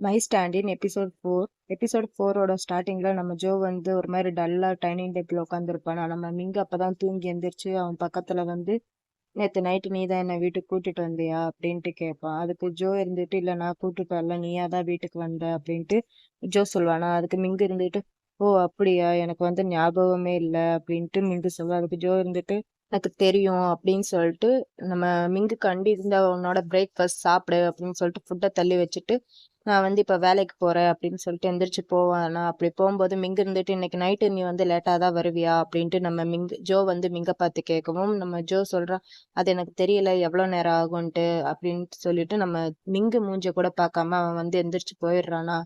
My ஸ்டாண்டின் episode four episode ஃபோரோட ஸ்டார்டிங்கில் நம்ம ஜோ வந்து ஒரு மாதிரி டல்லாக டைனிங் டேபிள் உட்காந்துருப்பானா நம்ம மிங்க அப்போ தான் தூங்கி எந்திரிச்சு அவன் பக்கத்தில் வந்து நேற்று நைட்டு நீ தான் என்னை வீட்டுக்கு கூட்டிட்டு வந்தியா? அப்படின்ட்டு கேட்பான். அதுக்கு ஜோ இருந்துட்டு இல்லை நான் கூட்டிட்டு வரல. நீயா தான் வீட்டுக்கு வந்த? அப்படின்ட்டு ஜோ சொல்லுவானா. அதுக்கு மிங்கு இருந்துட்டு ஓ அப்படியா? எனக்கு வந்து ஞாபகமே இல்லை. அப்படின்ட்டு மிங்கு சொல்லுவா அதுக்கு ஜோ இருந்துட்டு எனக்கு தெரியும் அப்படின்னு சொல்லிட்டு நம்ம மிங்கு கண்டி இருந்த உன்னோட பிரேக்ஃபாஸ்ட் சாப்பிடு அப்படின்னு சொல்லிட்டு ஃபுட்டை தள்ளி வச்சுட்டு நான் வந்து இப்போ வேலைக்கு போகிறேன் அப்படின்னு சொல்லிட்டு எந்திரிச்சு போவானா? அப்படி போகும்போது மிங்கு இருந்துட்டு இன்னைக்கு நைட்டு நீ வந்து லேட்டாக தான் வருவியா? அப்படின்ட்டு நம்ம மிங்கு ஜோ வந்து மிங்க பார்த்து கேட்கவும் நம்ம ஜோ சொல்கிறான் அது எனக்கு தெரியல எவ்வளோ நேரம் ஆகும்ன்ட்டு? அப்படின்ட்டு சொல்லிட்டு நம்ம மிங்கு மூஞ்ச கூட பார்க்காம அவன் வந்து எந்திரிச்சு போயிடுறானா?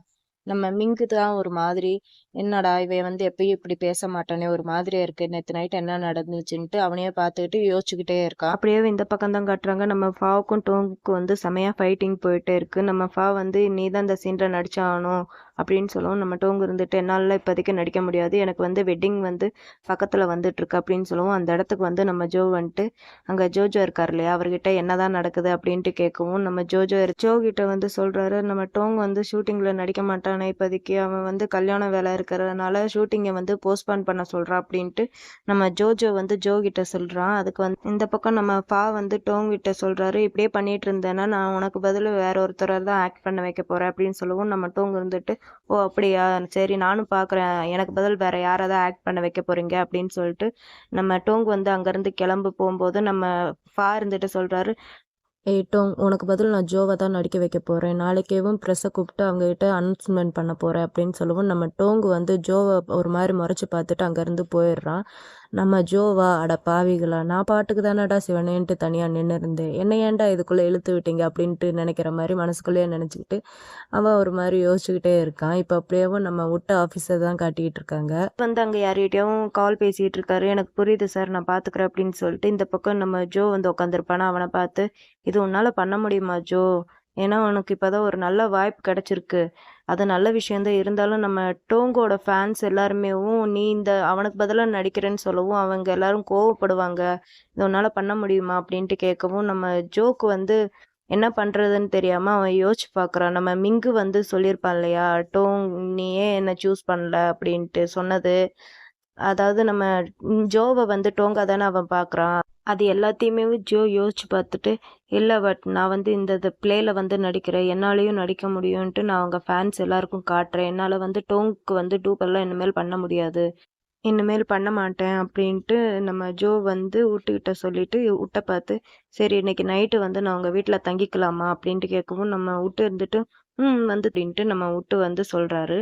நம்ம மிங்கு தான் ஒரு மாதிரி என்னடா இவன் வந்து எப்பயும் இப்படி பேச மாட்டானே ஒரு மாதிரியா இருக்கு நேற்று நைட் என்ன நடந்துச்சுன்ட்டு அவனையே பார்த்துக்கிட்டு யோசிச்சுக்கிட்டே இருக்கான். அப்படியே இந்த பக்கம் தான் காட்டுறாங்க. நம்ம ஃபாவுக்கும் டோங்குக்கும் வந்து செமையா ஃபைட்டிங் போயிட்டே இருக்கு. நம்ம ஃபா வந்து நீ தான் இந்த சீன்ல நடிச்சாகணும் அப்படின்னு சொல்லவும் நம்ம டோங்கு இருந்துட்டு என்னால் இப்போதைக்கு நடிக்க முடியாது. எனக்கு வந்து வெட்டிங் வந்து பக்கத்தில் வந்துட்டு இருக்கு அப்படின்னு சொல்லவும் அந்த இடத்துக்கு வந்து நம்ம ஜோ வந்துட்டு அங்கே ஜோஜோ இருக்கார் இல்லையா அவர்கிட்ட என்னதான் நடக்குது அப்படின்ட்டு கேட்கவும் நம்ம ஜோஜோ ஜோ கிட்ட வந்து சொல்றாரு நம்ம டோங் வந்து ஷூட்டிங்கில் நடிக்க மாட்டானே இப்போதைக்கு அவன் வந்து கல்யாண வேலை இருக்கிறதுனால ஷூட்டிங்கை வந்து போஸ்ட்பான் பண்ண சொல்கிறா அப்படின்ட்டு நம்ம ஜோஜோ வந்து ஜோ கிட்ட சொல்கிறான் அதுக்கு வந்து இந்த பக்கம் நம்ம ஃபா வந்து டோங் கிட்ட சொல்கிறாரு இப்படியே பண்ணிட்டு இருந்தேன்னா நான் உனக்கு பதில் வேற ஒருத்தரை தான் ஆக்ட் பண்ண வைக்க போகிறேன் அப்படின்னு சொல்லவும் நம்ம டோங் இருந்துட்டு ஓ அப்படியா? சரி நானும் பார்க்குறேன் எனக்கு பதில் வேற யாரை தான் ஆக்ட் பண்ண வைக்க போறீங்க? அப்படின்னு சொல்லிட்டு நம்ம டோங் வந்து அங்கேருந்து கிளம்பு போகும்போது நம்ம ஃபா இருந்துட்டு சொல்கிறாரு ஏய் டோங் உனக்கு பதில் நான் ஜோவை தான் நடிக்க வைக்க போகிறேன் நாளைக்கேவும் ப்ரெஸ்ஸை கூப்பிட்டு அவங்ககிட்ட அனௌன்ஸ்மெண்ட் பண்ண போகிறேன் அப்படின்னு சொல்லவும் நம்ம டோங்கு வந்து ஜோவை ஒரு மாதிரி முறைச்சி பார்த்துட்டு அங்கேருந்து போயிடுறான். நம்ம ஜோவா அட பாவிகளா நான் பாட்டுக்கு தானடா சிவனேன்ட்டு தனியாக நின்று இருந்தேன் என்ன ஏன்டா இதுக்குள்ளே இழுத்து விட்டீங்க அப்படின்ட்டு நினைக்கிற மாதிரி மனசுக்குள்ளேயே நினச்சிக்கிட்டு அவன் ஒரு மாதிரி யோசிச்சுக்கிட்டே இருக்கான் இப்போ அப்படியேவும் நம்ம விட்ட ஆஃபீஸை தான் காட்டிக்கிட்டு இருக்காங்க. வந்து அங்கே யார்கிட்டயும் கால் பேசிகிட்டு இருக்காரு. எனக்கு புரியுது சார் நான் பார்த்துக்குறேன் அப்படின்னு சொல்லிட்டு இந்த பக்கம் நம்ம ஜோ வந்து உட்காந்துருப்பானா அவனை பார்த்து இது உன்னால் பண்ண முடியுமா ஜோ? ஏன்னா உனக்கு இப்போதான் ஒரு நல்ல வாய்ப்பு கிடச்சிருக்கு. அது நல்ல விஷயந்தான் இருந்தாலும் நம்ம டோங்கோட ஃபேன்ஸ் எல்லாருமேவும் நீ இந்த அவனுக்கு பதிலாக நடிக்கிறேன்னு சொல்லவும் அவங்க எல்லாரும் கோவப்படுவாங்க. இதை உன்னால் பண்ண முடியுமா? அப்படின்ட்டு கேட்கவும் நம்ம ஜோக்கு வந்து என்ன பண்ணுறதுன்னு தெரியாமல் அவன் யோசிச்சு பார்க்குறான் நம்ம மிங்கு வந்து சொல்லியிருப்பான் இல்லையா? டோங் நீ ஏன் என்னை சூஸ் பண்ணல? அப்படின்ட்டு சொன்னது. அதாவது நம்ம ஜோவை வந்து டோங்கா தானே அவன் பார்க்குறான் அது எல்லாத்தையுமே ஜோ யோசிச்சு பார்த்துட்டு இல்லை பட் நான் வந்து இந்த இந்த பிளேயில் வந்து நடிக்கிறேன். என்னாலையும் நடிக்க முடியும்ன்ட்டு நான் அவங்க ஃபேன்ஸ் எல்லாருக்கும் காட்டுறேன். என்னால் வந்து டோங்க்கு வந்து டூப்பெல்லாம் இனிமேல் பண்ண முடியாது. இனிமேல் பண்ண மாட்டேன் அப்படின்ட்டு நம்ம ஜோ வந்து விட்டுக்கிட்ட சொல்லிட்டு விட்ட பார்த்து சரி இன்னைக்கு நைட்டு வந்து நான் உங்கள் வீட்டில் தங்கிக்கலாமா? அப்படின்ட்டு கேட்கவும் நம்ம விட்டு இருந்துட்டு ம் வந்து அப்படின்ட்டு நம்ம விட்டு வந்து சொல்கிறாரு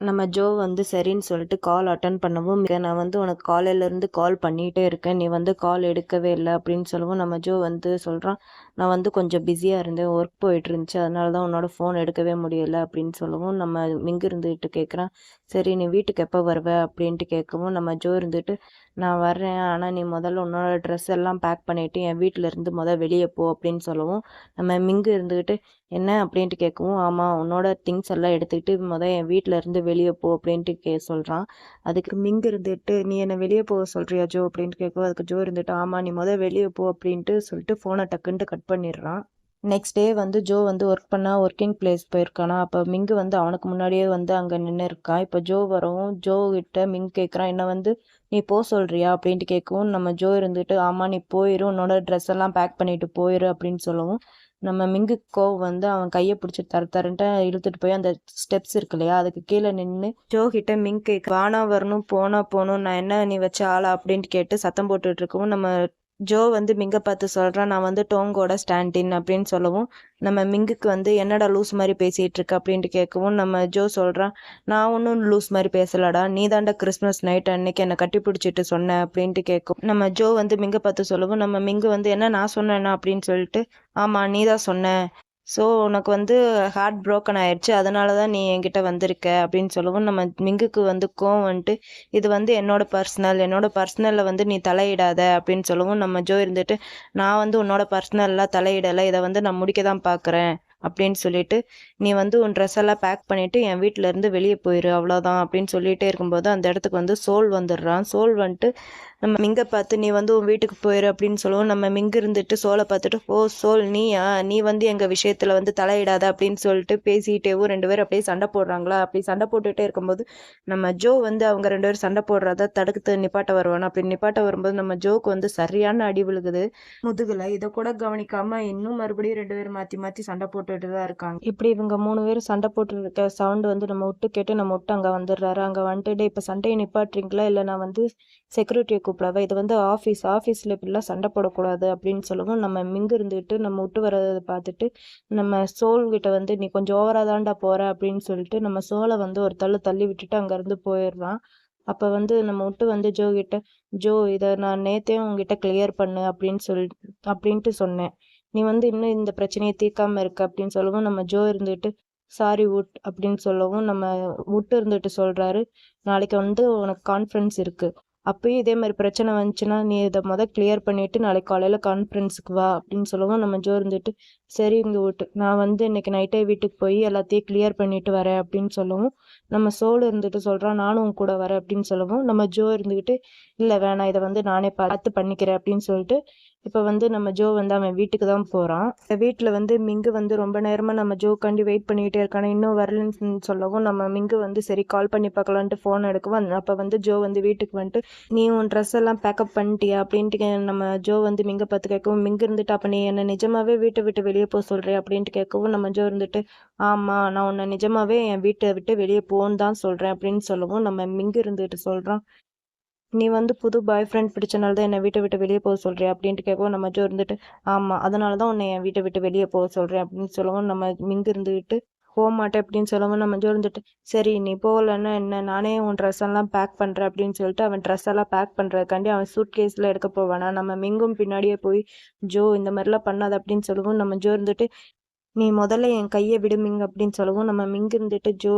நம்ம ஜோ வந்து சரின்னு சொல்லிட்டு கால் அட்டன் பண்ணவும் நான் வந்து உனக்கு காலையிலேருந்து கால் பண்ணிகிட்டே இருக்கேன். நீ வந்து கால் எடுக்கவே இல்லை அப்படின்னு சொல்லவும் நம்ம ஜோ வந்து சொல்கிறான் நான் வந்து கொஞ்சம் பிஸியாக இருந்தேன். ஒர்க் போயிட்டு இருந்துச்சு. அதனால தான் உன்னோட ஃபோன் எடுக்கவே முடியலை அப்படின்னு சொல்லவும் நம்ம மிங்கு இருந்துட்டு கேட்குறான் சரி நீ வீட்டுக்கு எப்போ வருவ? அப்படின்ட்டு கேட்கவும் நம்ம ஜோ இருந்துட்டு நான் வர்றேன். ஆனால் நீ முதல்ல உன்னோட ட்ரெஸ் எல்லாம் பேக் பண்ணிவிட்டு என் வீட்டில் இருந்து முதல் வெளியே போ அப்படின்னு சொல்லவும் நம்ம மிங்கு இருந்துக்கிட்டு என்ன? அப்படின்ட்டு கேட்கவும் ஆமாம் உன்னோட திங்ஸ் எல்லாம் எடுத்துக்கிட்டு முதல் என் வீட்டில் இருந்து வெளியே போ அப்படின்ட்டு கே சொல்கிறான் அதுக்கு மிங்கு இருந்துட்டு நீ என்னை வெளியே போக சொல்கிறியா ஜோ? அப்படின்ட்டு கேட்கவும் அதுக்கு ஜோ இருந்துட்டு ஆமாம் நீ முதல் வெளியே போ அப்படின்ட்டு சொல்லிட்டு ஃபோனை டக்குன்ட்டு கட் பண்ணிடுறான். நெக்ஸ்ட் டே வந்து ஜோ வந்து ஒர்க் பண்ணால் ஒர்க்கிங் பிளேஸ் போயிருக்கானா. அப்போ மிங்கு வந்து அவனுக்கு முன்னாடியே வந்து அங்கே நின்று இருக்கான் இப்போ ஜோ வரவும் ஜோ கிட்ட மிங் கேட்குறான் என்ன வந்து நீ போ சொல்கிறியா அப்படின்ட்டு கேட்கவும் நம்ம ஜோ இருந்துட்டு ஆமாம் நீ போயிரு. உன்னோட ட்ரெஸ் எல்லாம் பேக் பண்ணிட்டு போயிரு. அப்படின்னு சொல்லவும் நம்ம மிங்கு கோவ் வந்து அவன் கையை பிடிச்சி தர தரன்ட்டு இழுத்துட்டு போய் அந்த ஸ்டெப்ஸ் இருக்கு இல்லையா அதுக்கு கீழே நின்று ஜோ கிட்ட மிங் கேட்க வானா வரணும் போனா போகணும். நான் என்ன நீ வச்ச ஆளா? அப்படின்ட்டு கேட்டு சத்தம் போட்டுட்டு இருக்கவும் நம்ம ஜோ வந்து மிங்க பார்த்து சொல்கிறான் நான் வந்து டோங்கோட ஸ்டாண்டின் அப்படின்னு சொல்லவும் நம்ம மிங்குக்கு வந்து என்னடா லூஸ் மாதிரி பேசிகிட்டு இருக்கு? அப்படின்ட்டு கேட்கவும் நம்ம ஜோ சொல்கிறான் நான் ஒன்றும் லூஸ் மாதிரி பேசலடா நீ தாண்டா கிறிஸ்மஸ் நைட் அன்னைக்கு என்னை கட்டி பிடிச்சிட்டு சொன்னேன் அப்படின்ட்டு கேட்கும். நம்ம ஜோ வந்து மிங்க பார்த்து சொல்லவும் நம்ம மிங்கு வந்து என்ன நான் சொன்னேன்னா அப்படின்னு சொல்லிட்டு ஆமாம் நீ தான் சொன்ன. ஸோ உனக்கு வந்து ஹார்ட் ப்ரோக்கன் ஆயிடுச்சு. அதனால தான் நீ என்கிட்ட வந்திருக்க அப்படின்னு சொல்லவும் நம்ம மிங்குக்கு வந்து கோவம் வந்துட்டு இது வந்து என்னோட பர்சனல் என்னோட பர்சனலில் வந்து நீ தலையிடாத அப்படின்னு சொல்லவும் நம்ம ஜோ இருந்துட்டு நான் வந்து உன்னோட பர்சனல்லாம் தலையிடலை இதை வந்து நான் முடிக்க தான் பார்க்குறேன் அப்படின்னு சொல்லிட்டு நீ வந்து உன் ட்ரெஸ் எல்லாம் பேக் பண்ணிவிட்டு என் வீட்டிலேருந்து வெளியே போயிரு அவ்வளோதான் அப்படின்னு சொல்லிகிட்டே இருக்கும்போது அந்த இடத்துக்கு வந்து சோல் வந்துடுறான். சோல் வந்துட்டு நம்ம மிங்கை பார்த்து நீ வந்து உன் வீட்டுக்கு போயிரு அப்படின்னு சொல்லுவோம். நம்ம மிங்கு இருந்துட்டு சோலை பார்த்துட்டு ஓ சோல் நீயா? நீ வந்து எங்கள் விஷயத்தில் வந்து தலையிடாத அப்படின்னு சொல்லிட்டு பேசிக்கிட்டேவும் ரெண்டு பேரும் அப்படியே சண்டை போடுறாங்களா? அப்படி சண்டை போட்டுகிட்டே இருக்கும்போது நம்ம ஜோ வந்து அவங்க ரெண்டு பேரும் சண்டை போடுறத தடுத்து நிப்பாட்ட வருவானா. அப்படி நிப்பாட்ட வரும்போது நம்ம ஜோக்கு வந்து சரியான அடி விழுகுது. முதுகில் இதை கூட கவனிக்காம இன்னும் மறுபடியும் ரெண்டு பேரும் மாற்றி மாற்றி சண்டை போட்டுட்டு தான் இருக்காங்க. இப்படி இவங்க மூணு பேரும் சண்டை போட்டு இருக்க சவுண்டு வந்து நம்ம விட்டு கேட்டு நம்ம விட்டு அங்கே வந்துடுறாரு. அங்கே வந்துட்டு இப்போ சண்டையை நிப்பாட்டுறீங்களா? இல்லை நான் வந்து செக்யூரிட்டியை கூப்பிடாத இது வந்து ஆஃபீஸ் ஆஃபீஸில் இப்படிலாம் சண்டை போடக்கூடாது அப்படின்னு சொல்லவும் நம்ம மிங்கு இருந்துக்கிட்டு நம்ம விட்டு வர்றதை பார்த்துட்டு நம்ம சோல்கிட்ட வந்து நீ கொஞ்சம் ஓவராக தாண்டா போகிற அப்படின்னு சொல்லிட்டு நம்ம சோலை வந்து ஒரு தள்ளு தள்ளி விட்டுட்டு அங்கேருந்து போயிடுறான். அப்போ வந்து நம்ம விட்டு வந்து ஜோ கிட்ட ஜோ இதை நான் நேத்தே உங்ககிட்ட கிளியர் பண்ணு அப்படின்னு சொல் அப்படின்ட்டு சொன்னேன். நீ வந்து இன்னும் இந்த பிரச்சனையை தீர்க்காம இருக்க அப்படின்னு சொல்லவும் நம்ம ஜோ இருந்துட்டு சாரி உட் அப்படின்னு சொல்லவும் நம்ம விட்டு இருந்துட்டு சொல்கிறாரு நாளைக்கு வந்து உனக்கு கான்ஃபரன்ஸ் இருக்குது அப்பயும் இதே மாதிரி பிரச்சனை வந்துச்சுன்னா நீ இதை மொதல் கிளியர் பண்ணிவிட்டு நாளைக்கு காலையில் கான்ஃபரன்ஸுக்கு வா அப்படின்னு சொல்லவும் நம்ம ஜோ இருந்துட்டு சரி இங்கே விட்டு. நான் வந்து இன்னைக்கு நைட்டே வீட்டுக்கு போய் எல்லாத்தையும் கிளியர் பண்ணிட்டு வரேன் அப்படின்னு சொல்லவும் நம்ம சோல் இருந்துட்டு சொல்கிறான் நானும் உன் கூட வரேன் அப்படின்னு சொல்லவும் நம்ம ஜோ இருந்துக்கிட்டு இல்லை வேணாம் இதை வந்து நானே பார்த்து பண்ணிக்கிறேன் அப்படின்னு சொல்லிட்டு இப்போ வந்து நம்ம ஜோ வந்து அவன் வீட்டுக்கு தான் போகிறான் வீட்டில் வந்து மிங்கு வந்து ரொம்ப நேரமாக நம்ம ஜோக்காண்டி வெயிட் பண்ணிகிட்டே இருக்கான. இன்னும் வரலன்னு சொல்லவும் நம்ம மிங்கு வந்து சரி கால் பண்ணி பார்க்கலான்ட்டு ஃபோன் எடுக்கவும் அப்போ வந்து ஜோ வந்து வீட்டுக்கு வந்துட்டு நீ உன் ட்ரெஸ் எல்லாம் பேக்கப் பண்ணிட்டியா? அப்படின்ட்டு நம்ம ஜோ வந்து மிங்க பார்த்து கேட்கவும் மிங்கு இருந்துட்டு அப்போ நீ என்னை நிஜமாகவே வீட்டை விட்டு வெளியே போக சொல்கிறேன் அப்படின்ட்டு கேட்கவும் நம்ம ஜோ இருந்துட்டு ஆமாம் நான் உன்னை நிஜமாகவே என் வீட்டை விட்டு வெளியே போன்னு தான் சொல்கிறேன் அப்படின்னு சொல்லவும் நம்ம மிங்கு இருந்துட்டு சொல்கிறான் நீ வந்து புது பாய் ஃப்ரெண்ட் பிடிச்சனால தான் என்னை வீட்டை விட்டு வெளியே போக சொல்கிறேன் அப்படின்ட்டு கேட்கவும் நம்ம ஜோ இருந்துட்டு ஆமாம் அதனால தான் உன்னை என் வீட்டை விட்டு வெளியே போக சொல்கிறேன் அப்படின்னு சொல்லவும் நம்ம மிங்கு இருந்துக்கிட்டு போக மாட்டேன் அப்படின்னு சொல்லவும் நம்ம ஜோ இருந்துட்டு சரி நீ போகலன்னா என்ன? நானே உன் ட்ரெஸ் எல்லாம் பேக் பண்ணுறேன் அப்படின்னு சொல்லிட்டு அவன் ட்ரெஸ் எல்லாம் பேக் பண்ணுறதுக்காண்டி அவன் சூட் கேஸில் எடுக்க போவானா? நம்ம மிங்கும் பின்னாடியே போய் ஜோ இந்த மாதிரிலாம் பண்ணாது அப்படின்னு சொல்லவும் நம்ம ஜோ இருந்துட்டு நீ முதல்ல என் கையை விடுமிங்க அப்படின்னு சொல்லவும் நம்ம மிங்கு இருந்துட்டு ஜோ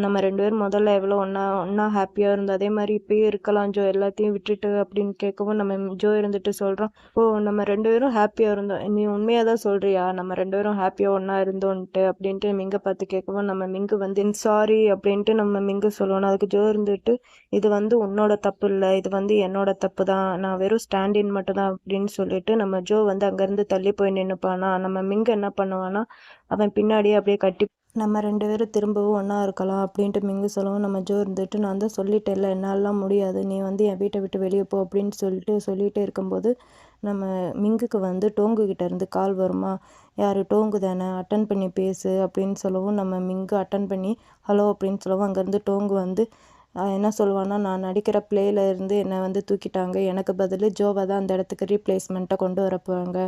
நம்ம ரெண்டு பேரும் முதல்ல எவ்வளோ ஒன்றா ஒன்றா ஹாப்பியாக இருந்தோம் அதே மாதிரி இப்போயே இருக்கலாம் ஜோ எல்லாத்தையும் விட்டுட்டு அப்படின்னு கேட்கவும் நம்ம ஜோ இருந்துட்டு சொல்கிறோம் ஓ நம்ம ரெண்டு பேரும் ஹாப்பியாக இருந்தோம். நீ உண்மையாக தான் சொல்கிறியா நம்ம ரெண்டு பேரும் ஹாப்பியாக ஒன்றா இருந்தோன்ட்டு அப்படின்ட்டு மிங்க பார்த்து கேட்கவும் நம்ம மிங்கு வந்து சாரி அப்படின்ட்டு நம்ம மிங்கு சொல்லணும். அதுக்கு ஜோ இருந்துட்டு இது வந்து உன்னோட தப்பு இல்லை இது வந்து என்னோட தப்பு தான் நான் வெறும் ஸ்டாண்டின் மட்டும் தான் அப்படின்னு சொல்லிட்டு நம்ம ஜோ வந்து அங்கேருந்து தள்ளி போய் நின்றுப்பானா நம்ம மிங்கு என்ன பண்ணுவானா அவன் பின்னாடியே அப்படியே கட்டி நம்ம ரெண்டு பேரும் திரும்பவும் ஒன்றா இருக்கலாம் அப்படின்ட்டு மிங்கு சொல்லவும் நம்ம ஜோ இருந்துட்டு நான் தான் சொல்லிட்டேன்ல என்னாலாம் முடியாது. நீ வந்து என் வீட்டை விட்டு வெளியே போ அப்படின்னு சொல்லிட்டு சொல்லிகிட்டே இருக்கும்போது நம்ம மிங்குக்கு வந்து டோங்குக்கிட்ட இருந்து கால் வருமா? யார்? டோங்கு தானே அட்டன் பண்ணி பேசு அப்படின்னு சொல்லவும் நம்ம மிங்கு அட்டன் பண்ணி ஹலோ அப்படின்னு சொல்லவும் அங்கேருந்து டோங்கு வந்து என்ன சொல்லுவான்னா நான் நடிக்கிற பிளேயில் இருந்து என்னை வந்து தூக்கிட்டாங்க. எனக்கு பதில் ஜோவை தான் அந்த இடத்துக்கு ரீப்ளேஸ்மெண்ட்டை கொண்டு வர போகிறாங்க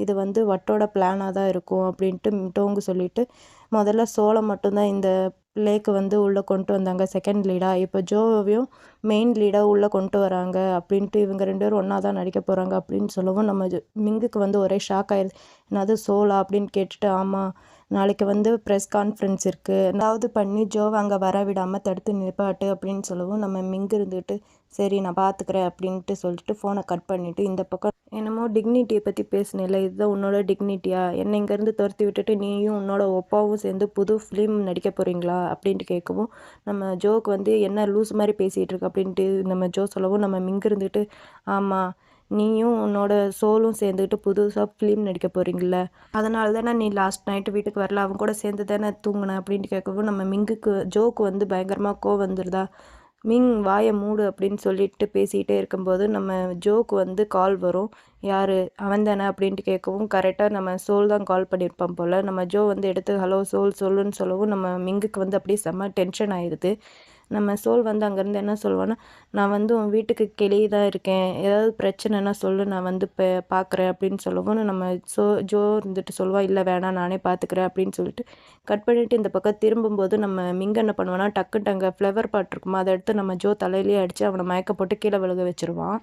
இது வந்து வட்டோட பிளானாக தான் இருக்கும் அப்படின்ட்டு டோங்கு சொல்லிவிட்டு முதல்ல சோளம் மட்டும்தான் இந்த பிள்ளைக்கு வந்து உள்ளே கொண்டு வந்தாங்க. செகண்ட் லீடாக இப்போ ஜோவையும் மெயின் லீடாக உள்ளே கொண்டு வராங்க அப்படின்ட்டு இவங்க ரெண்டு பேரும் ஒன்றா தான் நடிக்க போகிறாங்க அப்படின்னு சொல்லவும் நம்ம மிங்குக்கு வந்து ஒரே ஷாக் ஆயிடுது. என்னது சோலா அப்படின்னு கேட்டுட்டு ஆமாம் நாளைக்கு வந்து ப்ரெஸ் கான்ஃபரன்ஸ் இருக்குது ஏதாவது பண்ணி ஜோவை அங்கே வர விடாமல் தடுத்து நிற்பாட்டு அப்படின்னு சொல்லவும் நம்ம மிங்கு இருந்துட்டு சரி நான் பார்த்துக்கிறேன் அப்படின்ட்டு சொல்லிட்டு ஃபோனை கட் பண்ணிவிட்டு இந்த பக்கம் என்னமோ டிக்னிட்டியை பற்றி பேசினில்ல இதுதான் உன்னோட டிக்னிட்டியா என்னை இங்கேருந்து துரத்தி விட்டுட்டு நீயும் உன்னோட ஒப்பாவும் சேர்ந்து புது ஃபிலிம் நடிக்க போகிறீங்களா அப்படின்ட்டு கேட்கவும் நம்ம ஜோக்கு வந்து என்ன லூஸ் மாதிரி பேசிகிட்டு இருக்கு அப்படின்ட்டு நம்ம ஜோ சொல்லவும் நம்ம மிங்கு இருந்துட்டு ஆமாம் நீயும் உன்னோட சோலும் சேர்ந்துக்கிட்டு புதுசாக ஃபிலிம் நடிக்க போகிறீங்கள அதனால தானே நீ லாஸ்ட் நைட்டு வீட்டுக்கு வரல அவன் கூட சேர்ந்து தானே தூங்கின அப்படின்ட்டு கேட்கவும் நம்ம மிங்குக்கு ஜோக்கு வந்து பயங்கரமாக கோ வந்துடுதா மிங் வாயை மூடு அப்படின்னு சொல்லிட்டு பேசிகிட்டே இருக்கும்போது நம்ம ஜோக்கு வந்து கால் வரும். யார்? அவன் தானே அப்படின்ட்டு கேட்கவும் கரெக்டாக நம்ம சோல் தான் கால் பண்ணியிருப்பான் போல். நம்ம ஜோ வந்து எடுத்து ஹலோ சோல் சொல்லுன்னு சொல்லவும் நம்ம மிங்குக்கு வந்து அப்படியே செம்ம டென்ஷன் ஆயிடுது நம்ம சோல் வந்து அங்கேருந்து என்ன சொல்லுவான்னா நான் வந்து உன் வீட்டுக்கு கிளியே தான் இருக்கேன். ஏதாவது பிரச்சனைனா சொல்லு நான் வந்து இப்போ பார்க்குறேன் அப்படின்னு சொல்லவும் நம்ம சோ ஜோ இருந்துட்டு சொல்லுவாள் இல்லை வேணாம் நானே பார்த்துக்கிறேன் அப்படின்னு சொல்லிட்டு கட் பண்ணிவிட்டு இந்த பக்கம் திரும்பும்போது நம்ம மிங்க என்ன பண்ணுவோன்னா டக்குன்ட்டு அங்கே ஃப்ளவர் பாட் இருக்குமா அதை எடுத்து நம்ம ஜோ தலையிலேயே அடித்து அவனை மயக்க போட்டு கீழே விழுக வச்சுருவான்.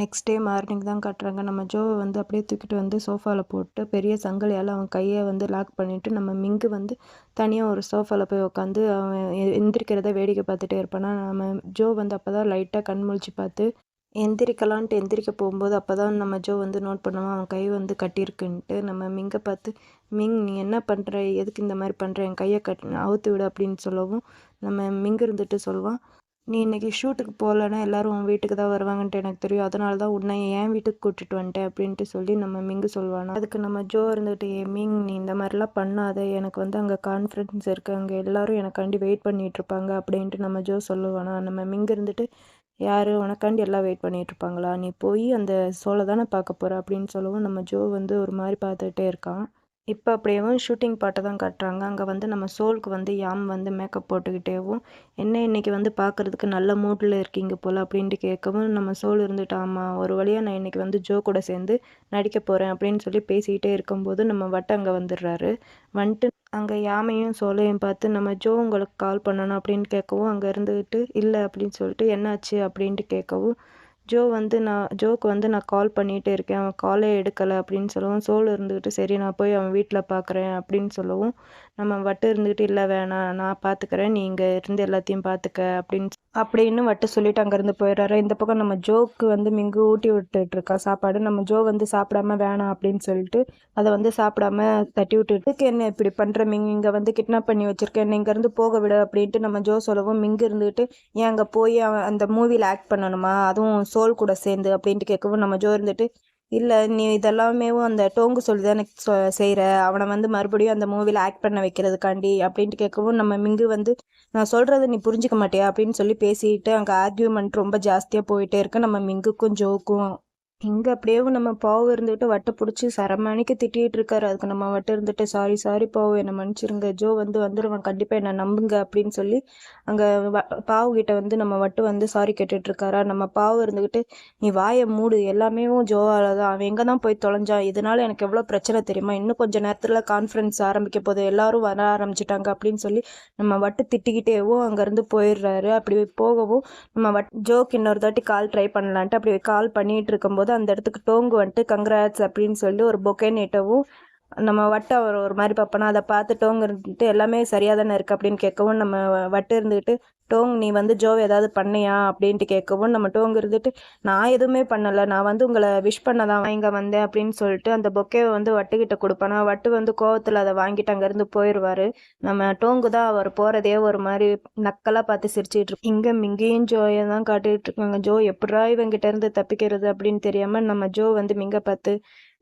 நெக்ஸ்ட் டே மார்னிங் தான் காட்டுறாங்க. நம்ம ஜோவை வந்து அப்படியே தூக்கிட்டு வந்து சோஃபாவில் போட்டு பெரிய சங்கிலியால் அவன் கையை வந்து லாக் பண்ணிவிட்டு நம்ம மிங்கு வந்து தனியாக ஒரு சோஃபாவில் போய் உட்காந்து அவன் எந்திரிக்கிறத வேடிக்கை பார்த்துட்டே இருப்பானா. நம்ம ஜோ வந்து அப்போ தான் லைட்டாக கண் முழிச்சு பார்த்து எந்திரிக்கலான்ட்டு எந்திரிக்க போகும்போது அப்போ தான் நம்ம ஜோ வந்து நோட் பண்ணுவான். அவன் கை வந்து கட்டியிருக்குன்ட்டு நம்ம மிங்கை பார்த்து மிங் நீ என்ன பண்ணுற எதுக்கு இந்த மாதிரி பண்ணுற என் கையை கட் அவுத்து விடு அப்படின்னு சொல்லவும் நம்ம மிங்கு இருந்துட்டு சொல்லுவான். நீ இன்னைக்கு ஷூட்டுக்கு போகலன்னா எல்லோரும் உன் வீட்டுக்கு தான் வருவாங்கன்ட்டு எனக்கு தெரியும். அதனால தான் உன்னை என் வீட்டுக்கு கூட்டிட்டு வந்துட்டேன் அப்படின்ட்டு சொல்லி நம்ம மிங்கு சொல்லுவானா அதுக்கு நம்ம ஜோ இருந்துகிட்டு ஏ மிங் நீ இந்த மாதிரிலாம் பண்ணாத. எனக்கு வந்து அங்கே கான்ஃபிடன்ஸ் இருக்குது அங்கே எல்லோரும் எனக்காண்டி வெயிட் பண்ணிகிட்ருப்பாங்க இருப்பாங்க அப்படின்ட்டு நம்ம ஜோ சொல்லுவானா? நம்ம மிங்கு இருந்துட்டு யார்? உனக்காண்டி எல்லாம் வெயிட் பண்ணிகிட்ருப்பாங்களா நீ போய் அந்த சோலை தானே பார்க்க போகிற அப்படின்னு சொல்லவும். நம்ம ஜோ வந்து ஒரு மாதிரி பார்த்துக்கிட்டே இருக்கான். இப்போ அப்படியேவும் ஷூட்டிங் பாட்டை தான் காட்டுறாங்க. அங்கே வந்து நம்ம சோலுக்கு வந்து யாம் வந்து மேக்கப் போட்டுக்கிட்டேவும் என்ன இன்னைக்கு வந்து பார்க்குறதுக்கு நல்ல மூட்டில் இருக்கீங்க போல் அப்படின்ட்டு கேட்கவும் நம்ம சோல் இருந்துட்டு ஆமாம் ஒரு வழியாக நான் இன்னைக்கு வந்து ஜோ கூட சேர்ந்து நடிக்க போகிறேன் அப்படின்னு சொல்லி பேசிக்கிட்டே இருக்கும்போது நம்ம வட்ட அங்கே வந்துடுறாரு. வந்துட்டு அங்கே யாமையும் சோலையும் பார்த்து நம்ம ஜோ உங்களுக்கு கால் பண்ணணும் அப்படின்னு கேட்கவும் அங்கே இருந்துக்கிட்டு இல்லை அப்படின்னு சொல்லிட்டு என்னாச்சு அப்படின்ட்டு கேட்கவும் ஜோ வந்து நான் ஜோக்கு வந்து நான் கால் பண்ணிகிட்டே இருக்கேன். அவன் காலே எடுக்கலை அப்படின்னு சொல்லவும் சோல் இருந்துக்கிட்டு சரி நான் போய் அவன் வீட்டில் பார்க்குறேன் அப்படின்னு சொல்லவும் நம்ம வட்டு இருந்துக்கிட்டு இல்லை வேணாம் நான் பார்த்துக்கிறேன் நீ இங்கே இருந்து எல்லாத்தையும் பார்த்துக்க அப்படின்னு அப்படின்னு வட்டு சொல்லிட்டு அங்கேருந்து போயிடுறாரு. இந்த பக்கம் நம்ம ஜோக்கு வந்து மிங்கு ஊட்டி விட்டுட்டு இருக்கா சாப்பாடு நம்ம ஜோ வந்து சாப்பிடாம வேணாம் அப்படின்னு சொல்லிட்டு அதை வந்து சாப்பிடாம தட்டி விட்டுட்டு என்ன இப்படி பண்ணுற மிங் இங்கே வந்து கிட்னாப் பண்ணி வச்சுருக்கேன் என்ன இங்கேருந்து போக விட அப்படின்ட்டு நம்ம ஜோ சொல்லவும் மிங்கு இருந்துட்டு ஏன் அங்கே போய் அந்த மூவியில் ஆக்ட் பண்ணணுமா? அதுவும் சோல் கூட சேர்ந்து அப்படின்ட்டு கேட்கவும் நம்ம ஜோ இருந்துட்டு இல்லை நீ இதெல்லாமேவும் அந்த டோங்கு சொல்லி தான் எனக்கு செய்கிற அவனை வந்து மறுபடியும் அந்த மூவியில் ஆக்ட் பண்ண வைக்கிறதுக்காண்டி அப்படின்ட்டு கேட்கவும் நம்ம மிங்கு வந்து நான் சொல்கிறத நீ புரிஞ்சிக்க மாட்டியா? அப்படின்னு சொல்லி பேசிட்டு அங்கே ஆர்கியூமெண்ட் ரொம்ப ஜாஸ்தியாக போயிட்டே இருக்கு. நம்ம மிங்குக்கும் ஜோக்கும் இங்கே அப்படியே நம்ம பாவு இருந்துட்டு வட்டை பிடிச்சி சரமணிக்கு திட்டிகிட்டு இருக்காரு. அதுக்கு நம்ம வட்டை இருந்துட்டு சாரி சாரி பாவு என்னை மன்னிச்சிருங்க. ஜோ வந்து வந்துடுவான் கண்டிப்பாக என்னை நம்புங்க அப்படின்னு சொல்லி அங்கே பாவு கிட்ட வந்து நம்ம வட்டு வந்து சாரி கேட்டுட்டு இருக்காரா? நம்ம பாவு இருந்துக்கிட்டு நீ வாயை மூடு. எல்லாமே ஜோவால தான். அவன் எங்கே தான் போய் தொலைஞ்சான்? இதனால எனக்கு எவ்வளோ பிரச்சனை தெரியுமா? இன்னும் கொஞ்சம் நேரத்தில் கான்ஃபரன்ஸ் ஆரம்பிக்க போது எல்லாரும் வர ஆரம்பிச்சிட்டாங்க அப்படின்னு சொல்லி நம்ம வட்டு திட்டிக்கிட்டேவும் அங்கேருந்து போயிடுறாரு. அப்படி போகவும் நம்ம வட் ஜோக்கு இன்னொரு தாட்டி கால் ட்ரை பண்ணலான்ட்டு அப்படி கால் பண்ணிட்டு இருக்கும்போது போது அந்த இடத்துக்கு டோங்கு வந்துட்டு கங்க்ராட்ஸ் அப்படின்னு சொல்லி ஒரு பொக்கே நேட்டவும் நம்ம வட்டை ஒரு ஒரு மாதிரி பார்ப்போனா அதை பார்த்து டோங்கு இருந்துட்டு எல்லாமே சரியாக தானே இருக்குது அப்படின்னு கேட்கவும் நம்ம வட்டு இருந்துக்கிட்டு டோங் நீ வந்து ஜோவ் ஏதாவது பண்ணியா அப்படின்ட்டு கேட்கவும் நம்ம டோங் இருந்துட்டு நான் எதுவுமே பண்ணலை. நான் வந்து உங்களை விஷ் பண்ண தான் இங்கே வந்தேன் அப்படின்னு சொல்லிட்டு அந்த பொக்கேவை வந்து வட்டுக்கிட்ட கொடுப்பேனா. வட்டு வந்து கோவத்தில் அதை வாங்கிட்டு அங்கேருந்து போயிடுவார் நம்ம டோங்கு தான் அவர் போகிறதே ஒரு மாதிரி நக்கலாக பார்த்து சிரிச்சிட்டு இங்கே மிங்கையும் ஜோயை தான் காட்டிகிட்டு இருக்காங்க. ஜோ எப்படா இவங்கிட்ட இருந்து தப்பிக்கிறது அப்படின்னு தெரியாமல் நம்ம ஜோ வந்து மிங்க பார்த்து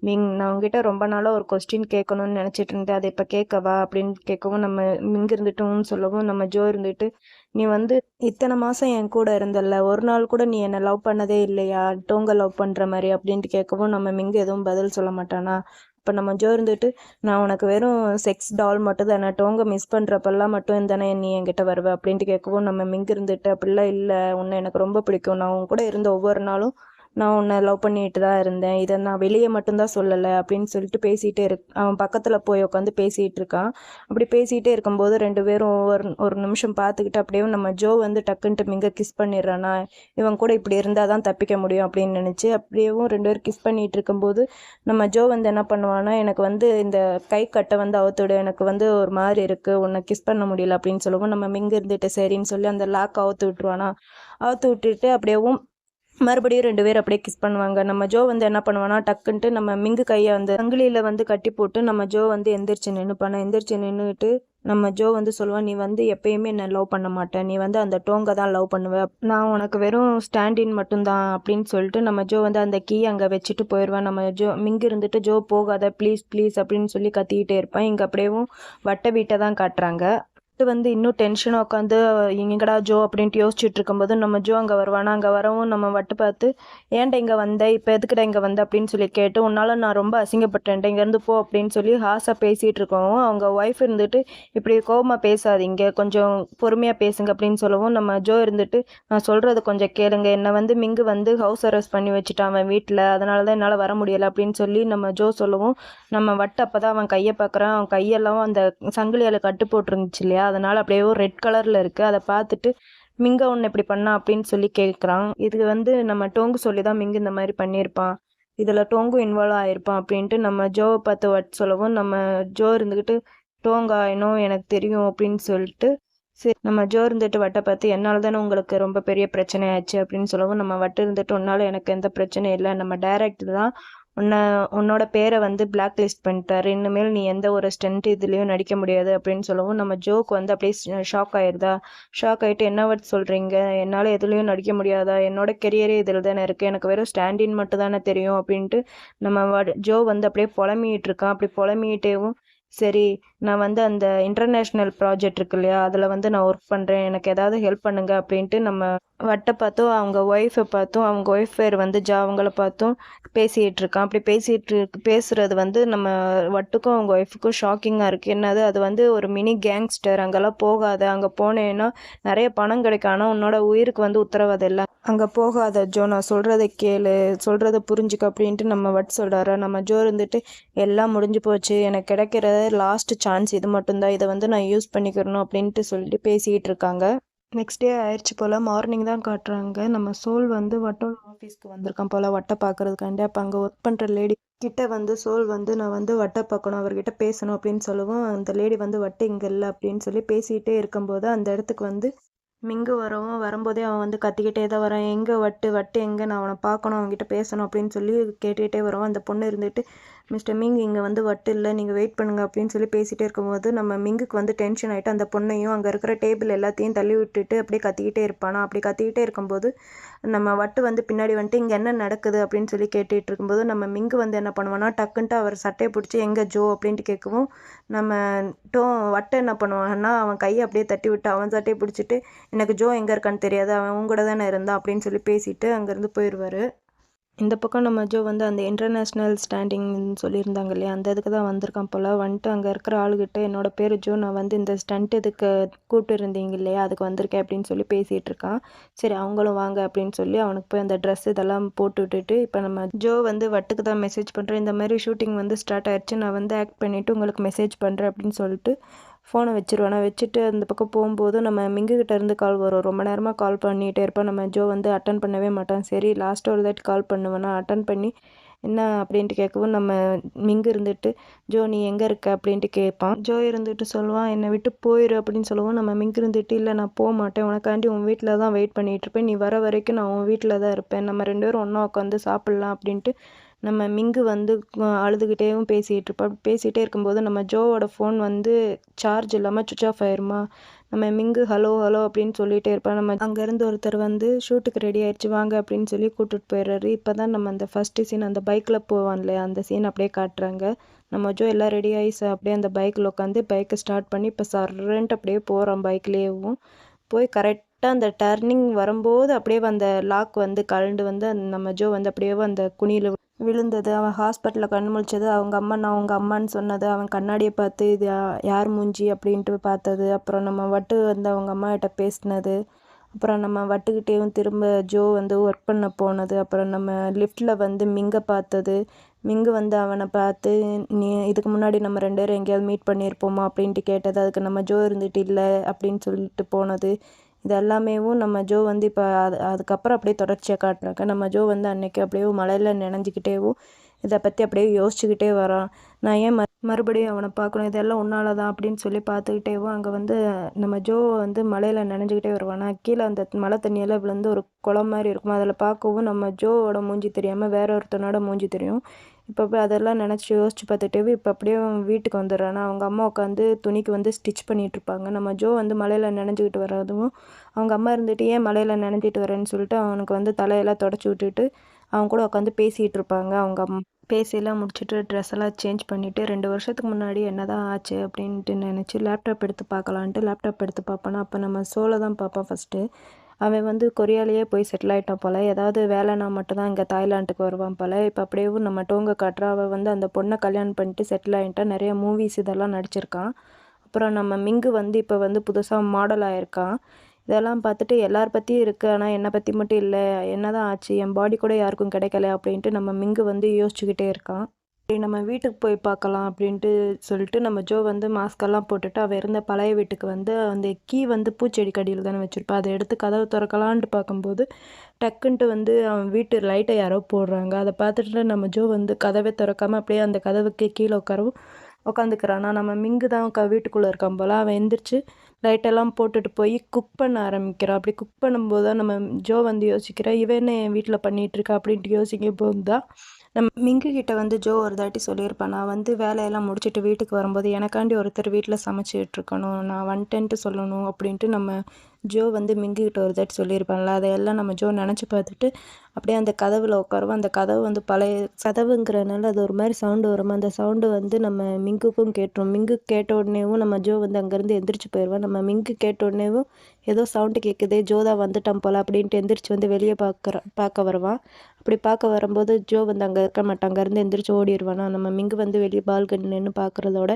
மிங் நான் உங்ககிட்ட ரொம்ப நாளாக ஒரு கொஸ்டின் கேட்கணும்னு நினச்சிட்டு இருந்தேன். அதை இப்போ கேட்கவா? அப்படின்னு கேட்கவும் நம்ம மிங்க இருந்துட்டோம்னு சொல்லவும் நம்ம ஜோ இருந்துட்டு நீ வந்து இத்தனை மாதம் என் கூட இருந்தல ஒரு நாள் கூட நீ என்னை லவ் பண்ணதே இல்லையா? டோங்க லவ் பண்ணுற மாதிரி அப்படின்ட்டு கேட்கவும் நம்ம மிங்க எதுவும் பதில் சொல்ல மாட்டானா? இப்போ நம்ம ஜோ இருந்துட்டு நான் உனக்கு வெறும் செக்ஸ் டால் மட்டும் தானே. டோங்க மிஸ் பண்ணுறப்பெல்லாம் மட்டும் தானே நீ என்கிட்ட வருவே? அப்படின்ட்டு கேட்கவும் நம்ம மிங்க இருந்துட்டு அப்படிலாம் இல்லை. உன்னை எனக்கு ரொம்ப பிடிக்கும். நான் உன் கூட இருந்த ஒவ்வொரு நாளும் நான் உன்னை லவ் பண்ணிட்டு தான் இருந்தேன். இதை நான் வெளியே மட்டும்தான் சொல்லலை அப்படின்னு சொல்லிட்டு பேசிகிட்டே இரு அவன் பக்கத்தில் போய் உட்காந்து பேசிகிட்டு இருக்கான். அப்படி பேசிகிட்டே இருக்கும்போது ரெண்டு பேரும் ஒரு ஒரு நிமிஷம் பார்த்துக்கிட்டு அப்படியே நம்ம ஜோ வந்து டக்குன்ட்டு மிங்க கிஸ் பண்ணிடுறானா இவன் கூட இப்படி இருந்தால் தான் தப்பிக்க முடியும் அப்படின்னு நினச்சி அப்படியேவும் ரெண்டு பேரும் கிஸ் பண்ணிகிட்டு இருக்கும்போது நம்ம ஜோ வந்து என்ன பண்ணுவான்னா எனக்கு வந்து இந்த கை கட்டை வந்து அவுத்துடு எனக்கு வந்து ஒரு மாதிரி இருக்குது உன்னை கிஸ் பண்ண முடியல அப்படின்னு சொல்லுவோம் நம்ம மிங்க இருந்துட்டு சரின்னு சொல்லி அந்த லாக் அவுத்து விட்டுருவானா. அவுத்து விட்டுட்டு அப்படியேவும் மறுபடியும் ரெண்டு பேர் அப்படியே கிஸ் பண்ணுவாங்க. நம்ம ஜோ வந்து என்ன பண்ணுவானா டக்குன்ட்டு நம்ம மிங்கு கையை வந்து சங்கிலியில் வந்து கட்டி போட்டு நம்ம ஜோ வந்து எந்திரிச்சு நின்றுப்பான எந்திரிச்சு நின்றுட்டு நம்ம ஜோ வந்து சொல்லுவான் நீ வந்து எப்பயுமே என்ன லவ் பண்ண மாட்டேன் நீ வந்து அந்த டோங்கை தான் லவ் பண்ணுவேன் நான் உனக்கு வெறும் ஸ்டாண்டின் மட்டும்தான் அப்படின்னு சொல்லிட்டு நம்ம ஜோ வந்து அந்த கீ அங்கே வச்சுட்டு போயிடுவேன் நம்ம ஜோ மிங்கு இருந்துட்டு ஜோ போகாத ப்ளீஸ் ப்ளீஸ் அப்படின்னு சொல்லி கத்திக்கிட்டே இருப்பேன். இங்கே அப்படியேவும் வட்ட வீட்டை தான் காட்டுறாங்க. வந்து இன்னும் டென்ஷனாக உட்காந்து எங்கடா ஜோ அப்படின்ட்டு யோசிச்சுட்டு இருக்கும்போது நம்ம ஜோ அங்கே வருவானா? அங்கே வரவும் நம்ம வட்டு பார்த்து ஏன்டா இங்கே வந்த? இப்போ எதுக்குடா இங்கே வந்த? அப்படின்னு சொல்லி கேட்டு உன்னால் நான் ரொம்ப அசிங்கப்பட்டேன்டா இங்கேருந்து போ அப்படின்னு சொல்லி ஹாஸாக பேசிகிட்டு இருக்கோம் அவங்க ஒய்ஃப் இருந்துட்டு இப்படி கோபமாக பேசாதீங்க கொஞ்சம் பொறுமையாக பேசுங்க அப்படின்னு சொல்லவும் நம்ம ஜோ இருந்துட்டு நான் சொல்கிறது கொஞ்சம் கேளுங்க. என்னை வந்து மிங்கு வந்து ஹவுஸ் அரெஸ்ட் பண்ணி வச்சுட்டான் அவன் வீட்டில் அதனால தான் என்னால் வர முடியலை அப்படின்னு சொல்லி நம்ம ஜோ சொல்லவும் நம்ம வட்டு அப்போ தான் அவன் கையை பார்க்குறான். அவன் கையெல்லாம் அந்த சங்கிலியால் கட்டு போட்டுருந்துச்சு இல்லையா? அதனால் அப்படியே ரெட் கலரில் இருக்குது அதை பார்த்துட்டு மிங்க ஒன்று இப்படி பண்ணா அப்படின்னு சொல்லி கேட்குறான். இது வந்து நம்ம டோங்கு சொல்லி தான் மிங்கு இந்த மாதிரி பண்ணியிருப்பான். இதில் டோங்கும் இன்வால்வ் ஆகிருப்பான் அப்படின்ட்டு நம்ம ஜோவை பார்த்து வட் சொல்லவும் நம்ம ஜோ இருந்துக்கிட்டு டோங்கா இன்னும் எனக்கு தெரியும் அப்படின்னு சொல்லிட்டு சரி நம்ம ஜோ இருந்துட்டு வட்டை பார்த்து என்னால் தானே உங்களுக்கு ரொம்ப பெரிய பிரச்சனை ஆச்சு அப்படின்னு சொல்லவும் நம்ம வட்டு இருந்துட்டு உன்னால் எனக்கு எந்த பிரச்சனையும் இல்லை. நம்ம டைரக்ட் தான் உன்னை உன்னோட பேரை வந்து பிளாக் லிஸ்ட் பண்ணிட்டாரு. இனிமேல் நீ எந்த ஒரு ஸ்டென்ட் இதுலேயும் நடிக்க முடியாது அப்படின்னு சொல்லவும் நம்ம ஜோக் வந்து அப்படியே ஷாக் ஆயிடுதா ஷாக் ஆகிட்டு என்ன வேர்ட் சொல்கிறீங்க என்னால் எதுலேயும் நடிக்க முடியாதா? என்னோட கெரியரே இதில் தானே இருக்குது எனக்கு வெறும் ஸ்டாண்டின் மட்டும் தானே தெரியும் அப்படின்ட்டு நம்ம ஜோ வந்து அப்படியே புலம்பிகிட்டு இருக்கான். அப்படி புலம்பிகிட்டேவும் சரி நான் வந்து அந்த இன்டர்நேஷ்னல் ப்ராஜெக்ட் இருக்கு இல்லையா அதில் வந்து நான் ஒர்க் பண்ணுறேன் எனக்கு ஏதாவது ஹெல்ப் பண்ணுங்க அப்படின்ட்டு நம்ம வட்டை பார்த்தும் அவங்க ஒய்ஃபை பார்த்தும் அவங்க ஒய்ஃப் பேர் வந்து ஜா அவங்கள பார்த்தும் பேசிகிட்டு இருக்கான். அப்படி பேசிகிட்டு பேசுகிறது வந்து நம்ம வட்டுக்கும் அவங்க ஒய்ஃபுக்கும் ஷாக்கிங்காக இருக்குது என்னது அது வந்து ஒரு மினி கேங்ஸ்டர் அங்கெல்லாம் போகாத அங்கே போனேன்னா நிறைய பணம் கிடைக்கும். ஆனால் உன்னோட உயிருக்கு வந்து உத்தரவாதம் இல்லை. அங்கே போகாத ஜோ நான் சொல்கிறத கேளு சொல்கிறத புரிஞ்சுக்க அப்படின்ட்டு நம்ம வட் சொல்கிறாரு நம்ம ஜோ இருந்துட்டு எல்லாம் முடிஞ்சு போச்சு. எனக்கு கிடைக்கிற லாஸ்ட் சான்ஸ் இது மட்டும்தான் இதை வந்து நான் யூஸ் பண்ணிக்கிறணும் அப்படின்ட்டு சொல்லிட்டு பேசிகிட்டு இருக்காங்க. நெக்ஸ்ட் டே ஆயிடுச்சு போல் மார்னிங் தான் காட்டுறாங்க. நம்ம சோல் வந்து வட்டோல் ஆஃபீஸ்க்கு வந்திருக்கான் போல் வட்டை பார்க்குறதுக்காண்டி. அப்போ அங்கே ஒர்க் பண்ணுற லேடி கிட்ட வந்து சோல் வந்து நான் வந்து வட்டை பார்க்கணும் அவர்கிட்ட பேசணும் அப்படின்னு சொல்லவும் அந்த லேடி வந்து வட்டை இங்கே இல்லை அப்படின்னு சொல்லி பேசிகிட்டே இருக்கும்போது அந்த இடத்துக்கு வந்து மிங்கு வரவும் வரும்போதே அவன் வந்து கத்திக்கிட்டே தான் வரான். எங்கே வட்டு? வட்டு எங்கே? நான் அவனை பார்க்கணும் அவன்கிட்ட பேசணும் அப்படின்னு சொல்லி கேட்டுக்கிட்டே வருவான். அந்த பொண்ணு இருந்துட்டு மிஸ்டர் மிங் இங்கே வந்து வட்டு இல்லை நீங்கள் வெயிட் பண்ணுங்க அப்படின்னு சொல்லி பேசிகிட்டே இருக்கும்போது நம்ம மிங்குக்கு வந்து டென்ஷன் ஆகிட்டு அந்த பொண்ணையும் அங்கே இருக்கிற டேபிள் எல்லாத்தையும் தள்ளி விட்டுட்டு அப்படியே கத்திக்கிட்டே இருப்பானா? அப்படி கத்திக்கிட்டே இருக்கும்போது நம்ம வட்டு வந்து பின்னாடி வந்துட்டு இங்கே என்ன நடக்குது? அப்படின்னு சொல்லி கேட்டுகிட்டு இருக்கும்போது நம்ம மிங்கு வந்து என்ன பண்ணுவானா டக்குன்ட்டு அவர் சட்டையை பிடிச்சி எங்கே ஜோ? அப்படின்ட்டு கேட்கவும் நம்ம டோ வட்டை என்ன பண்ணுவாங்கன்னா அவன் கையை அப்படியே தட்டி விட்டு அவன் சட்டையை பிடிச்சிட்டு எனக்கு ஜோ எங்கே இருக்கான்னு தெரியாது அவன் உங்கூட தானே இருந்தான் அப்படின்னு சொல்லி பேசிட்டு அங்கேருந்து போயிடுவார். இந்த பக்கம் நம்ம ஜோ வந்து அந்த இன்டர்நேஷ்னல் ஸ்டாண்டிங்னு சொல்லியிருந்தாங்க இல்லையா? அந்த இதுக்கு தான் வந்திருக்கான் போல். வந்துட்டு அங்கே இருக்கிற ஆளுகிட்ட என்னோட பேர் ஜோ நான் வந்து இந்த ஸ்டண்ட் இதுக்கு கூப்பிட்டு இருந்தீங்க இல்லையா? அதுக்கு வந்திருக்கேன் அப்படின்னு சொல்லி பேசிகிட்டு இருக்கான். சரி அவங்களும் வாங்க அப்படின்னு சொல்லி அவனுக்கு போய் அந்த ட்ரெஸ் இதெல்லாம் போட்டு விட்டுட்டு இப்போ நம்ம ஜோ வந்து வட்டுக்கு தான் மெசேஜ் பண்ணுறேன் இந்த மாதிரி ஷூட்டிங் வந்து ஸ்டார்ட் ஆயிடுச்சு நான் வந்து ஆக்ட் பண்ணிவிட்டு உங்களுக்கு மெசேஜ் பண்ணுறேன் அப்படின்னு சொல்லிட்டு ஃபோனை வச்சுருவேன். வச்சுட்டு அந்த பக்கம் போகும்போது நம்ம மிங்குகிட்ட இருந்து கால் வரும். ரொம்ப நேரமாக கால் பண்ணிகிட்டே இருப்பேன். நம்ம ஜோ வந்து அட்டன் பண்ணவே மாட்டான். சரி லாஸ்ட் ஒரு தாட்டி கால் பண்ணுவேன்னா அட்டன் பண்ணி என்ன அப்படின்ட்டு கேட்கவும் நம்ம மிங்கு இருந்துட்டு ஜோ நீ எங்கே இருக்க? அப்படின்ட்டு கேட்பான். ஜோ இருந்துட்டு சொல்லுவான் என்னை விட்டு போயிரு அப்படின்னு சொல்லுவோம் நம்ம மிங்கு இருந்துட்டு இல்லை நான் போக மாட்டேன். உனக்காண்டி உன் வீட்டில் தான் வெயிட் பண்ணிகிட்டு இருப்பேன். நீ வர வரைக்கும் நான் உன் வீட்டில் தான் இருப்பேன். நம்ம ரெண்டு பேரும் ஒன்றா உட்காந்து சாப்பிட்லாம் அப்படின்ட்டு நம்ம மிங்கு வந்து அழுதுகிட்டேவும் பேசிகிட்டு இருப்பா பேசிகிட்டே இருக்கும்போது நம்ம ஜோவோட ஃபோன் வந்து சார்ஜ் இல்லாமல் சுவிச் ஆஃப் ஆயிருமா? நம்ம மிங்கு ஹலோ ஹலோ அப்படின்னு சொல்லிகிட்டே இருப்போம். நம்ம அங்கேருந்து ஒருத்தர் வந்து ஷூட்டுக்கு ரெடி ஆயிடுச்சு வாங்க அப்படின்னு சொல்லி கூப்பிட்டு போயிடுறாரு. இப்போ தான் நம்ம அந்த ஃபஸ்ட்டு சீன் அந்த பைக்கில் போவான் இல்லையா? அந்த சீன் அப்படியே காட்டுறாங்க. நம்ம ஜோ எல்லாம் ரெடி ஆகி அப்படியே அந்த பைக்கில் உட்காந்து பைக்கை ஸ்டார்ட் பண்ணி இப்போ சர்ரன்ட்டு அப்படியே போகிறோம் பைக்லேயேவும் போய் கரெக்டாக அந்த டர்னிங் வரும்போது அப்படியே அந்த லாக் வந்து கலண்டு வந்து நம்ம ஜோ வந்து அப்படியே அந்த குனியில் விழுந்தது. அவன் ஹாஸ்பிட்டலில் கண் முழிச்சது. அவங்க அம்மா நான் அவங்க அம்மான்னு சொன்னது. அவன் கண்ணாடியை பார்த்து இது யார் மூஞ்சி? அப்படின்ட்டு பார்த்தது. அப்புறம் நம்ம வட்டு வந்து அவங்க அம்மா கிட்ட பேசினது. அப்புறம் நம்ம வட்டுக்கிட்டேயும் திரும்ப ஜோ வந்து ஒர்க் பண்ண போனது. அப்புறம் நம்ம லிஃப்ட்டில் வந்து மிங்கை பார்த்தது. மிங்கு வந்து அவனை பார்த்து நீ இதுக்கு முன்னாடி நம்ம ரெண்டு பேரும் எங்கேயாவது மீட் பண்ணியிருப்போமா? அப்படின்ட்டு கேட்டது. அதுக்கு நம்ம ஜோ இருந்துட்டு இல்லை அப்படின்னு சொல்லிட்டு போனது. இது எல்லாமேவும் நம்ம ஜோ வந்து இப்போ அது அதுக்கப்புறம் அப்படியே தொடர்ச்சியாக காட்டுறாங்க. நம்ம ஜோ வந்து அன்னைக்கு அப்படியே மலையில் நினைஞ்சிக்கிட்டேவும் இதை பற்றி அப்படியே யோசிச்சுக்கிட்டே வரான். நான் ஏன் ம மறுபடியும் அவனை பார்க்கணும்? இதெல்லாம் உன்னால தான் அப்படின்னு சொல்லி பார்த்துக்கிட்டேவும் அங்கே வந்து நம்ம ஜோ வந்து மலையில் நினைஞ்சிக்கிட்டே வருவானா. கீழே அந்த மழை தண்ணியெல்லாம் விழுந்து ஒரு குளம் மாதிரி இருக்கும். அதில் பார்க்கவும் நம்ம ஜோவோட மூஞ்சி தெரியாமல் வேற ஒருத்தனோட மூஞ்சி தெரியும். இப்போ போய் அதெல்லாம் நினச்சி யோசிச்சு பார்த்துட்டு இப்போ அப்படியே வீட்டுக்கு வந்துடுறானா. அவங்க அம்மா உட்காந்து துணிக்கு வந்து ஸ்டிச் பண்ணிகிட்டு இருப்பாங்க. நம்ம ஜோ வந்து மலையில் நினைஞ்சிக்கிட்டு வர்றதும் அவங்க அம்மா இருந்துட்டு ஏன் மலையில் நினைஞ்சிட்டு வரேன்னு சொல்லிட்டு அவனுக்கு வந்து தலையெல்லாம் தொடச்சி விட்டுட்டு அவங்க கூட உட்காந்து பேசிகிட்டு இருப்பாங்க. அவங்க அம்மா பேசியெல்லாம் முடிச்சுட்டு ட்ரெஸ் எல்லாம் சேஞ்ச் பண்ணிவிட்டு ரெண்டு வருஷத்துக்கு முன்னாடி என்ன தான் ஆச்சு அப்படின்ட்டு நினச்சி லேப்டாப் எடுத்து பார்க்கலான்ட்டு லேப்டாப் எடுத்து பார்ப்பேன்னா அப்போ நம்ம சோலை தான் பார்ப்போம் ஃபஸ்ட்டு அவன் வந்து கொரியாலேயே போய் செட்டில் ஆகிட்டான் போல். ஏதாவது வேலைனா மட்டும்தான் இங்கே தாய்லாண்டுக்கு வருவான் போல். இப்போ அப்படியே நம்ம டோங்க காட்டுறா. அவள் வந்து அந்த பொண்ணை கல்யாணம் பண்ணிட்டு செட்டில் ஆகிட்டா நிறைய மூவிஸ் இதெல்லாம் நடிச்சிருக்கான். அப்புறம் நம்ம மிங்கு வந்து இப்போ வந்து புதுசாக மாடல் ஆகிருக்கான் இதெல்லாம் பார்த்துட்டு எல்லார் பற்றியும் இருக்குது ஆனால் என்னை பற்றி மட்டும் இல்லை. என்ன தான் ஆச்சு? என் பாடி கூட யாருக்கும் கிடைக்கல அப்படின்ட்டு நம்ம மிங்கு வந்து யோசிச்சுக்கிட்டே இருக்கான். சரி நம்ம வீட்டுக்கு போய் பார்க்கலாம் அப்படின்ட்டு சொல்லிட்டு நம்ம ஜோ வந்து மாஸ்கெல்லாம் போட்டுட்டு அவள் இருந்த பழைய வீட்டுக்கு வந்து அந்த கீ வந்து பூச்செடி கடியில் தானே வச்சுருப்பா. அதை எடுத்து கதவை திறக்கலான்ட்டு பார்க்கும்போது டக்குன்ட்டு வந்து அவன் வீட்டு லைட்டை யாரோ போடுறாங்க. அதை பார்த்துட்டு நம்ம ஜோ வந்து கதவை திறக்காமல் அப்படியே அந்த கதவுக்கு கீழே உட்காரவும் உட்காந்துக்கிறான். நம்ம மிங்கு தான் க வீட்டுக்குள்ளே இருக்கான் போல். அவன் எந்திரிச்சு லைட்டெல்லாம் போட்டுட்டு போய் குக் பண்ண ஆரம்பிக்கிறான். அப்படி குக் பண்ணும்போது தான் நம்ம ஜோ வந்து யோசிக்கிறா இவன் என்ன என் வீட்டில் பண்ணிகிட்ருக்கா அப்படின்ட்டு யோசிக்கும் போது தான் நம்ம மிங்கு கிட்ட வந்து ஜோ ஒரு தாட்டி சொல்லியிருப்பேன். நான் வந்து வேலையெல்லாம் முடிச்சுட்டு வீட்டுக்கு வரும்போது எனக்காண்டி ஒருத்தர் வீட்டில் சமைச்சிட்டு இருக்கணும் நான் வந்துட்டேன்ட்டு சொல்லணும் அப்படின்ட்டு நம்ம ஜோ வந்து மிங்கு கிட்ட ஒரு தாட்டி சொல்லியிருப்பான்ல அதையெல்லாம் நம்ம ஜோ நினச்சி பார்த்துட்டு அப்படியே அந்த கதவில் உட்காருவோம். அந்த கதவு வந்து பழைய கதவுங்கிறனால அது ஒரு மாதிரி சவுண்டு வரும். அந்த சவுண்டு வந்து நம்ம மிங்குக்கும் கேட்டுரும். மிங்கு கேட்ட உடனேவும் நம்ம ஜோ வந்து அங்கேருந்து எந்திரிச்சு போயிடுவோம் நம்ம மிங்கு கேட்ட உடனேவும் ஏதோ சவுண்டு கேட்குதே ஜோதா வந்துட்டான் போல் அப்படின்ட்டு எந்திரிச்சு வந்து வெளியே பார்க்குற பார்க்க வருவான். அப்படி பார்க்க வரும்போது ஜோ வந்து அங்கே இருக்க மாட்டாங்க அங்கேருந்து எந்திரிச்சு ஓடிடுவானா நம்ம மிங்கு வந்து வெளியே பால்கனி நின்று பார்க்குறதோட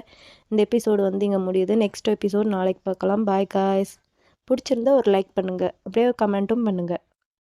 இந்த எபிசோடு வந்து இங்கே முடியுது. நெக்ஸ்ட் எபிசோட் நாளைக்கு பார்க்கலாம். பாய் காய்ஸ் பிடிச்சிருந்தா ஒரு லைக் பண்ணுங்கள் அப்படியே கமெண்ட்டும் பண்ணுங்கள்